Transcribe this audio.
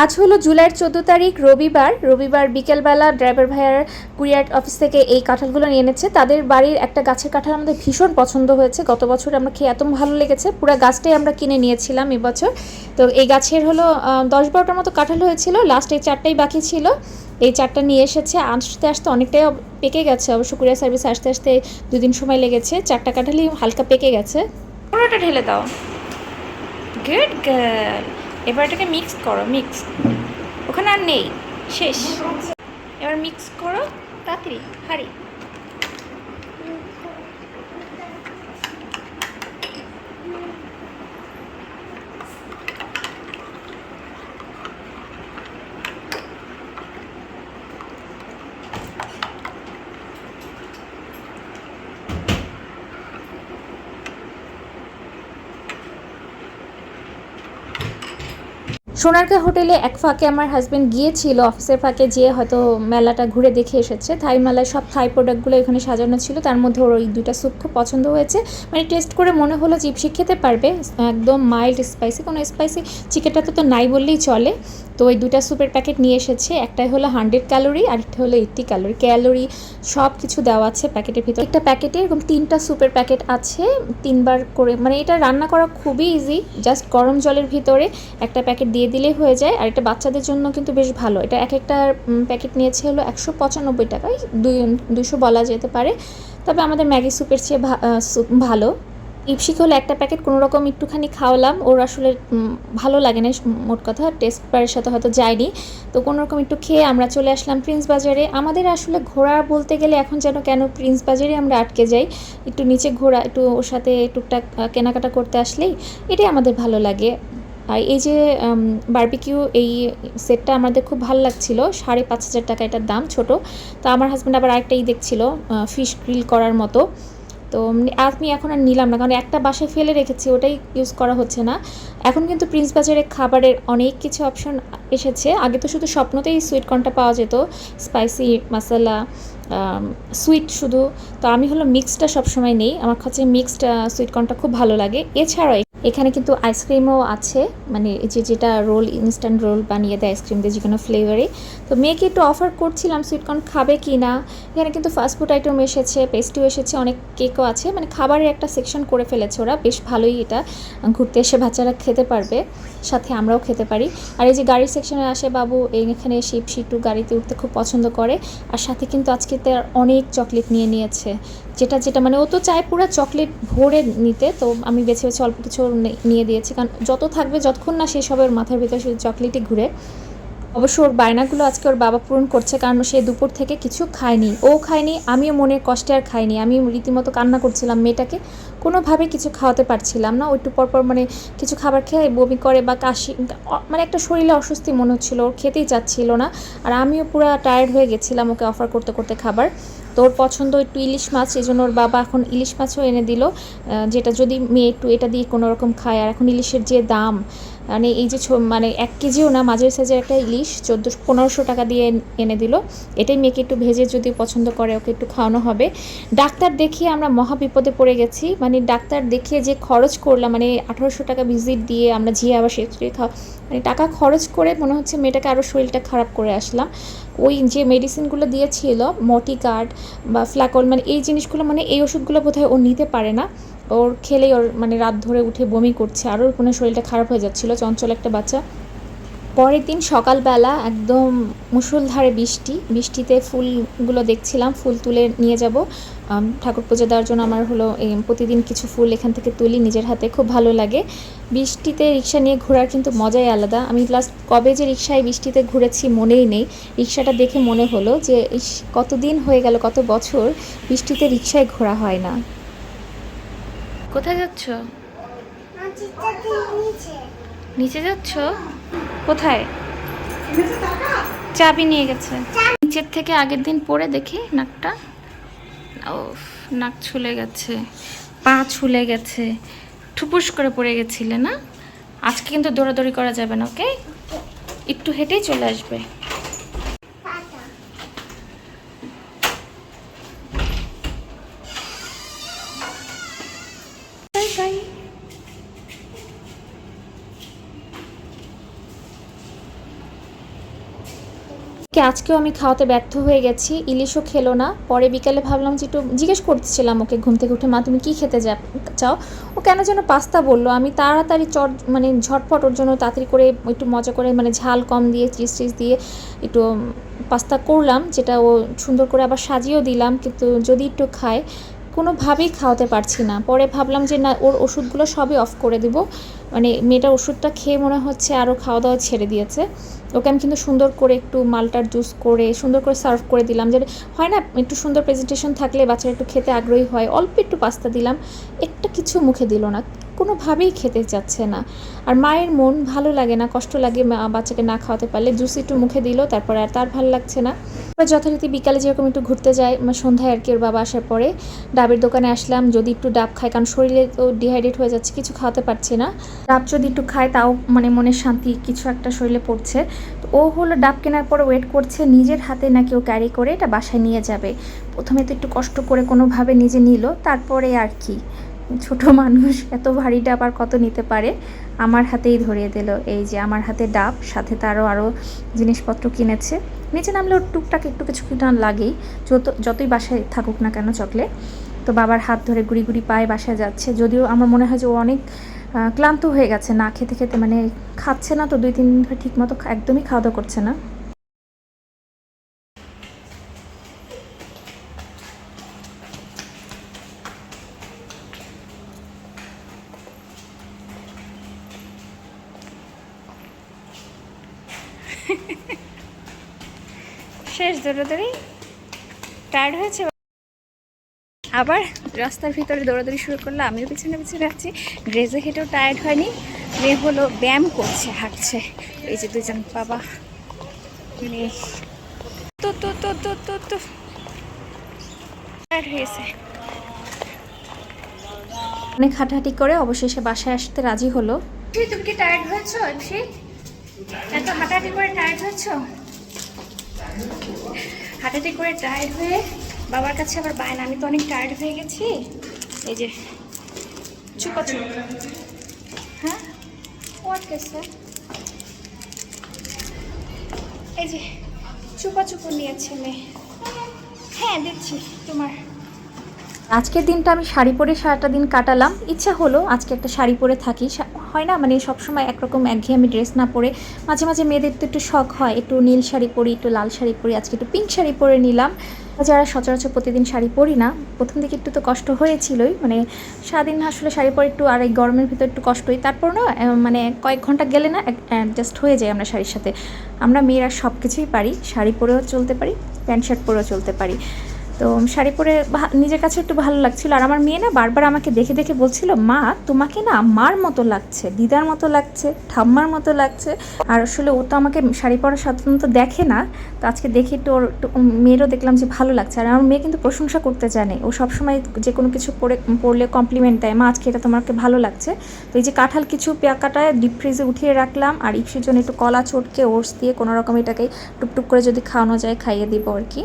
আজ হলো জুলাইয়ের চোদ্দ তারিখ, রবিবার। রবিবার বিকেলবেলা ড্রাইভার ভাইয়ার কুরিয়ার অফিস থেকে এই কাঁঠালগুলো নিয়ে এনেছে। তাদের বাড়ির একটা গাছের কাঁঠাল আমাদের ভীষণ পছন্দ হয়েছে। গত বছর আমরা খেয়ে এত ভালো লেগেছে। পুরো গাছটাই আমরা কিনে নিয়েছিলাম এবছর তো এই গাছের হলো দশ বারোটার মতো কাঁঠাল হয়েছিল। লাস্ট এই চারটাই বাকি ছিল। এই চারটা নিয়ে এসেছে। আসতে আসতে অনেকটাই পেকে গেছে। অবশ্য কুরিয়ার সার্ভিস আসতে আসতে দুদিন সময় লেগেছে। চারটা কাঁঠালই হালকা পেকে গেছে। পুরোটা ঢেলে দাও। গুড গার্ল এবার এটাকে মিক্স করো মিক্স ওখানে আর নেই শেষ। এবার মিক্স করো তাড়াতাড়ি হারি সোনারকা হোটেলে এক ফাঁকে আমার হাজব্যান্ড গিয়েছিল অফিসের ফাঁকে যেয়ে হয়তো মেলাটা ঘুরে দেখে এসেছে। থাই মেলায় সব থাই প্রোডাক্টগুলো এখানে সাজানো ছিল, তার মধ্যে ওর ওই দুইটা স্যুপ খুব পছন্দ হয়েছে। মানে টেস্ট করে মনে হলো জিপসি খেতে পারবে, একদম মাইল্ড স্পাইসি কোনো স্পাইসি চিকেনটা তো তো নাই বললেই চলে। তো ওই দুটা স্যুপের প্যাকেট নিয়ে এসেছে, একটাই হলো হান্ড্রেড ক্যালোরি আর একটা হলো এইট্টি ক্যালোরি ক্যালোরি সব কিছু দেওয়া আছে প্যাকেটের ভিতরে। একটা প্যাকেটে এরকম তিনটা স্যুপের প্যাকেট আছে, তিনবার করে মানে এটা রান্না করা খুবই ইজি জাস্ট গরম জলের ভিতরে একটা প্যাকেট দিয়ে দিলেই হয়ে যায়। আর এটা বাচ্চাদের জন্য কিন্তু বেশ ভালো। এটা এক একটা প্যাকেট নিয়েছে হলো একশো পঁচানব্বই টাকায়। দুই দুশো বলা যেতে পারে। তবে আমাদের ম্যাগি স্যুপের চেয়ে ভালো। ইপসিক হলে একটা প্যাকেট কোনো রকম একটুখানি খাওয়ালাম। ওর আসলে ভালো লাগে না, মোট কথা। টেস্ট বারের সাথে হয়তো যায়নি। তো কোনো রকম একটু খেয়ে আমরা চলে আসলাম প্রিন্স বাজারে। আমাদের আসলে ঘোরা বলতে গেলে এখন যেন কেন প্রিন্স বাজারে আমরা আটকে যাই। একটু নিচে ঘোরা, একটু ওর সাথে টুকটাক কেনাকাটা করতে আসলেই এটাই আমাদের ভালো লাগে। আর এই যে বারবিকিউ এই সেটটা আমাদের খুব ভালো লাগছিল, সাড়ে পাঁচ হাজার টাকা এটার দাম ছোট। তো আমার হাজব্যান্ড আবার আরেকটাই দেখছিল ফিশ গ্রিল করার মতো। তো আমি এখন আর নিলাম না, কারণ একটা বাসায় ফেলে রেখেছি, ওটাই ইউজ করা হচ্ছে না। এখন কিন্তু প্রিন্স বাজারে খাবারের অনেক কিছু অপশন এসেছে। আগে তো শুধু স্বপ্নতেই সুইট কর্নটা পাওয়া যেত স্পাইসি মশলা সুইট শুধু। তো আমি হলো মিক্সডটা সবসময় নেই, আমার কাছে মিক্সড সুইট কর্নটা খুব ভালো লাগে। এছাড়াও এখানে কিন্তু আইসক্রিমও আছে। মানে যে যেটা রোল ইনস্ট্যান্ট রোল বানিয়ে দেয় আইসক্রিম দিয়ে যে কোনো ফ্লেভারে তো মেয়েকে একটু অফার করছিলাম সুইটকর্ন খাবে কি না? এখানে কিন্তু ফাস্টফুড আইটেম এসেছে পেস্ট্রিও এসেছে, অনেক কেকও আছে। মানে খাবারের একটা সেকশন করে ফেলেছে ওরা। বেশ ভালোই এটা। ঘুরতে এসে বাচ্চারা খেতে পারবে। সাথে আমরাও খেতে পারি। আর এই যে গাড়ির সেকশনে আসে বাবু, এখানে শিপসি একটু গাড়িতে উঠতে খুব পছন্দ করে। আর সাথে কিন্তু আজকে তার অনেক চকলেট নিয়ে নিয়েছে। যেটা যেটা মানে ও তো চায় পুরো চকলেট ভরে নিতে, তো আমি বেছে বেছে অল্প কিছু নিয়ে দিয়েছি। কারণ যত থাকবে, যতক্ষণ না শেষ হবে ওর মাথার ভিতরে শুধু চকলেটই ঘুরে। অবশ্য ওর বায়নাগুলো আজকে ওর বাবা পূরণ করছে, কারণ সে দুপুর থেকে কিছু খায়নি। ও খায়নি, আমিও মনের কষ্টে আর খাইনি আমি রীতিমতো কান্না করছিলাম মেয়েটাকে। কোনোভাবে কিছু খাওয়াতে পারছিলাম না। ও একটু পরপর মানে কিছু খাবার খেয়ে বমি করে বা কাশি মানে একটা শরীরে অস্বস্তি মনে হচ্ছিল, ওর খেতেই চাচ্ছিল না। আর আমিও পুরো টায়ার্ড হয়ে গেছিলাম ওকে অফার করতে করতে খাবার। তো ওর পছন্দ একটু ইলিশ মাছ, এই জন্য ওর বাবা এখন ইলিশ মাছও এনে দিল। যেটা যদি মেয়ে একটু এটা দিয়ে কোনোরকম খায়, আর এখন ইলিশের যে দাম মানে এই যে মানে এক কেজিও না, মাঝের সাইজের একটা ইলিশ চোদ্দ পনেরোশো টাকা দিয়ে এনে দিল। এটাই মেয়েকে একটু ভেজে যদি পছন্দ করে, ওকে একটু খাওয়ানো হবে। ডাক্তার দেখিয়ে আমরা মহা বিপদে পড়ে গেছি। মানে ডাক্তার দেখিয়ে যে খরচ করলাম মানে আঠারোশো টাকা ভিজিট দিয়ে আমরা ঝিয়ে আবার সেক্ষেত্রে খাওয়া মানে টাকা খরচ করে মনে হচ্ছে মেয়েটাকে আরও শরীরটা খারাপ করে আসলাম। ওই যে মেডিসিনগুলো দিয়েছিল মটি কার্ড বা ফ্ল্যাকল মানে এই জিনিসগুলো মানে এই ওষুধগুলো বোধহয় ও নিতে পারে না। ওর খেলেই ওর মানে রাত ধরে উঠে বমি করছে আরও কোনো শরীরটা খারাপ হয়ে যাচ্ছিল, চঞ্চল একটা বাচ্চা। পরের দিন সকালবেলা একদম মুষলধারে বৃষ্টি, বৃষ্টিতে ফুলগুলো দেখছিলাম, ফুল তুলে নিয়ে যাব। ঠাকুর পুজো দেওয়ার জন্য আমার হলো প্রতিদিন কিছু ফুল এখান থেকে তুলি, নিজের হাতে, খুব ভালো লাগে। বৃষ্টিতে রিক্সা নিয়ে ঘোরার কিন্তু মজাই আলাদা। আমি লাস্ট কবে যে রিক্সায় বৃষ্টিতে ঘুরেছি মনেই নেই। রিক্সাটা দেখে মনে হলো যে কতদিন হয়ে গেল, কত বছর বৃষ্টিতে রিক্সায় ঘোরা হয় না। কোথায় যাচ্ছ? নিচে। যাচ্ছ? কোথায়? চাবি নিয়ে গেছে। নিচের থেকে আগের দিন পরে দেখি নাকটা। ও নাক ছুলে গেছে পা ছুলে গেছে ঠুপুস করে পড়ে গেছিলে না? আজকে কিন্তু দৌড়াদৌড়ি করা যাবে না ওকে। একটু হেঁটেই চলে আসবে। আজকেও আমি খাওয়াতে ব্যর্থ হয়ে গেছি, ইলিশও খেলো না। পরে বিকালে ভাবলাম যে একটু জিজ্ঞেস করতেছিলাম ওকে ঘুম থেকে উঠে, মা, তুমি কী খেতে যা, চাও? ও কেন যেন পাস্তা বলল, আমি তাড়াতাড়ি চট মানে ঝটফট ওর জন্য তাড়াতাড়ি করে একটু মজা করে মানে ঝাল কম দিয়ে, চিজ টিজ দিয়ে একটু পাস্তা করলাম, যেটা ও সুন্দর করে আবার সাজিয়েও দিলাম, কিন্তু যদি একটু খায় কোনোভাবেই খাওয়াতে পারছি না। পরে ভাবলাম যে, না, ওর ওষুধগুলো সবই অফ করে দিব। মানে মেয়েটার ওষুধটা খেয়ে মনে হচ্ছে আরও খাওয়া দাওয়া ছেড়ে দিয়েছে। ওকে আমি কিন্তু সুন্দর করে একটু মালটার জুস করে, সুন্দর করে সার্ভ করে দিলাম। যে হয় না, একটু সুন্দর প্রেজেন্টেশন থাকলে বাচ্চারা একটু খেতে আগ্রহী হয়। অল্প একটু পাস্তা দিলাম। একটা কিছু মুখে দিল না। কোনোভাবেই খেতে যাচ্ছে না। আর মায়ের মন ভালো লাগে না, কষ্ট লাগে বাচ্চাকে না খাওয়াতে পারলে। জুস একটু মুখে দিল, তারপরে আর তার ভালো লাগছে না। এবার যথারীতি বিকালে যেরকম একটু ঘুরতে যাই মানে সন্ধ্যায় আর কি ওর বাবা আসার পরে ডাবের দোকানে আসলাম। যদি একটু ডাব খায় কারণ শরীরে তো ডিহাইড্রেট হয়ে যাচ্ছে, কিছু খাওয়াতে পারছি না। ডাব যদি একটু খায়, তাও মানে মনে শান্তি কিছু একটা শরীরে পড়ছে। তো ও হলো ডাব কেনার পরে ওয়েট করছে, নিজের হাতে নাকি ও ক্যারি করে এটা বাসায় নিয়ে যাবে। প্রথমে তো একটু কষ্ট করে কোনোভাবে নিজে নিল, তারপরে আর কি। ছোট মানুষ এত ভারী ডাব আর কত নিতে পারে? আমার হাতেই ধরিয়ে দিল। এই যে, আমার হাতে ডাব, সাথে তারও আরও জিনিসপত্র কিনেছে। নিচে নামলে ওর টুকটাক একটু কিছু কিনা লাগেই। যত, যতই বাসায় থাকুক না কেন চকলে তো বাবার হাত ধরে গুড়ি গুড়ি পায়ে বাসায় যাচ্ছে। যদিও আমার মনে হয় যে ও অনেক ক্লান্ত হয়ে গেছে। না খেতে খেতে মানে খাচ্ছে না তো, দুই তিন দিন ধরে ঠিক মতো একদমই খাওয়া দাওয়া করছে না। শেষ দৌড়াদৌড়ি। টায়ার্ড হয়েছে? আবার রাস্তার ভিতরে দৌড়াদৌড়ি শুরু করল আমিও পিছনে পিছনে আছি। ড্রেসে হেঁটেও টায়ার্ড হয়নি। মেয়ে হলো ব্যায়াম করছে হাঁটছে। এই যে দুজন বাবা। মেয়ে তো তো তো তো তো তো। টায়ার্ড হয়েছে। অনেক হাঁটাহাঁটি করে অবশেষে বাসায় আসতে রাজি হলো। তুমি কি টায়ার্ড হয়েছো হাঁটাহাঁটি করে টায়ার্ড হয়েছো হাঁটাহাঁটি করে টায়ার্ড হয়ে বাবার কাছে আবার বায়না, আমি তো অনেক টায়ার্ড হয়ে গেছি। এই যে, চুপা চুপ হ্যাঁ? হোয়াট কেসে এই যে চুপা চুপো নিয়েছে মেয়ে। হ্যাঁ দেখছি তোমার। আজকের দিনটা আমি শাড়ি পরে সারাটা দিন কাটালাম। ইচ্ছা হলো আজকে একটা শাড়ি পরে থাকি। হয় না? মানে সবসময় একরকম একঘেয়েমি ড্রেস না পরে মাঝে মাঝে মেয়েদের তো একটু শখ হয়। একটু নীল শাড়ি পরি, একটু লাল শাড়ি পরি। আজকে একটু পিঙ্ক শাড়ি পরে নিলাম। যারা সচরাচর প্রতিদিন শাড়ি পরি না, প্রথম দিকে একটু তো কষ্ট হয়েছিলই। মানে সারাদিন আসলে শাড়ি পরে একটু আর এই গরমের ভিতর একটু কষ্টই। তারপর না মানে কয়েক ঘণ্টা গেলে না অ্যাডজাস্ট হয়ে যায় আমরা শাড়ির সাথে। আমরা মেয়েরা সব কিছুই পারি। শাড়ি পরেও চলতে পারি, প্যান্ট শার্ট পরেও চলতে পারি। তো শাড়ি পরে নিজের কাছে একটু ভালো লাগছিল। আর আমার মেয়ে না বারবার আমাকে দেখে দেখে বলছিল, মা, তোমাকে না মার মতো লাগছে, দিদার মতো লাগছে, ঠাম্মার মতো লাগছে। আর আসলে ও তো আমাকে শাড়ি পরা সাধারণত দেখে না। তো আজকে দেখে একটু ওর মেয়েরও দেখলাম যে ভালো লাগছে। আর আমার মেয়ে কিন্তু প্রশংসা করতে জানে। ও সবসময় যে কোনো কিছু পরে, পরলে কমপ্লিমেন্ট দেয়, মা, আজকে এটা তোমাকে ভালো লাগছে। তো এই যে কাঁঠাল কিছু পেয়াকাটায় ডিপ ফ্রিজে উঠিয়ে রাখলাম। আর ইপসির জন্য একটু কলা চটকে ওটস দিয়ে কোনো রকম এটাকে টুকটুক করে যদি খাওয়ানো যায়, খাইয়ে দিব আর কি।